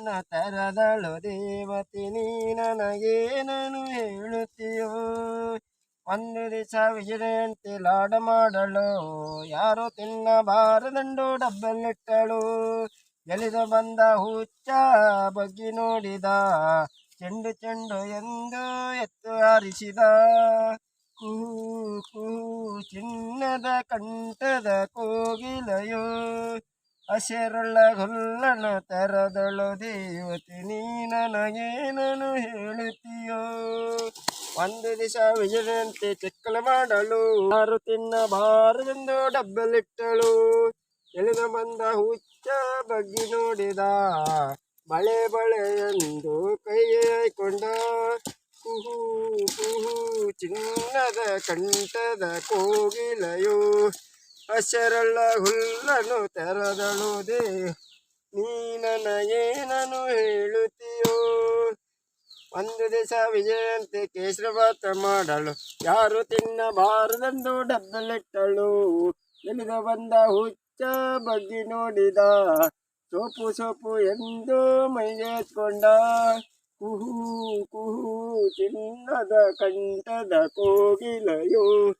ನನ್ನ ದೇವತಿ ದೇವತೆ ನೀ ನನಗೇನನು ಹೇಳುತ್ತೀಯೋ? ಒಂದು ದಿವಸ ವಿಜಯಂತಿ ಲಾಡ ಮಾಡಲು ಯಾರು ತಿನ್ನಬಾರದಂಡು ಡಬ್ಬಲಿಟ್ಟಳು ಎಲಿದು ಬಂದ ಹುಚ್ಚ ಬಗ್ಗಿ ನೋಡಿದ, ಚೆಂಡು ಚೆಂಡು ಎಂದು ಎತ್ತು ಹಾರಿಸಿದ. ಕೂ ಕೂ ಚಿನ್ನದ ಕಂಠದ ಕೋಗಿಲೆಯೋ? ಹಸಿರುಳ್ಳ ಹೊಲ್ಲನ ತರದಳು ದೇವತೆ, ನೀ ನನಗೇನನು ಹೇಳುತ್ತೀಯೋ? ಒಂದು ದಿವಸ ವಿಜಯಂತೆ ಚಿಕ್ಕಲು ಮಾಡಲು ಯಾರು ತಿನ್ನಬಾರದೆಂದು ಡಬ್ಬಲಿಟ್ಟಳು. ಎಳೆದು ಬಂದ ಹುಚ್ಚ ಬಗ್ಗಿ ನೋಡಿದ, ಬಳೆ ಬಳೆ ಎಂದು ಕೈಗೆ ಹಾಯ್ಕೊಂಡ ಕುಹು ಕುಹು ಚಿನ್ನದ ಕಂಠದ ಕೋಗಿಲೆಯು ಹಸರಳ್ಳ ಹುಲ್ಲನು ತೆರದಳು ದೇ. ನೀ ನನಗೇನನು ಹೇಳುತ್ತೀಯೋ? ಒಂದು ದಿವಸ ವಿಜಯಂತೆ ಕೇಸರಭಾತ ಮಾಡಲು ಯಾರು ತಿನ್ನಬಾರದೆಂದು ಡಬ್ಬಲಿಟ್ಟಳು. ಇಳಿದು ಬಂದ ಹುಚ್ಚ ಬಗ್ಗಿ ನೋಡಿದ. ಸೋಪು ಸೋಪು ಎಂದು ಮೈಗೆ ಎತ್ಕೊಂಡ ಕುಹು ಕುಹು ಚಿನ್ನದ ಕಂಠದ ಕೋಗಿಲೆಯು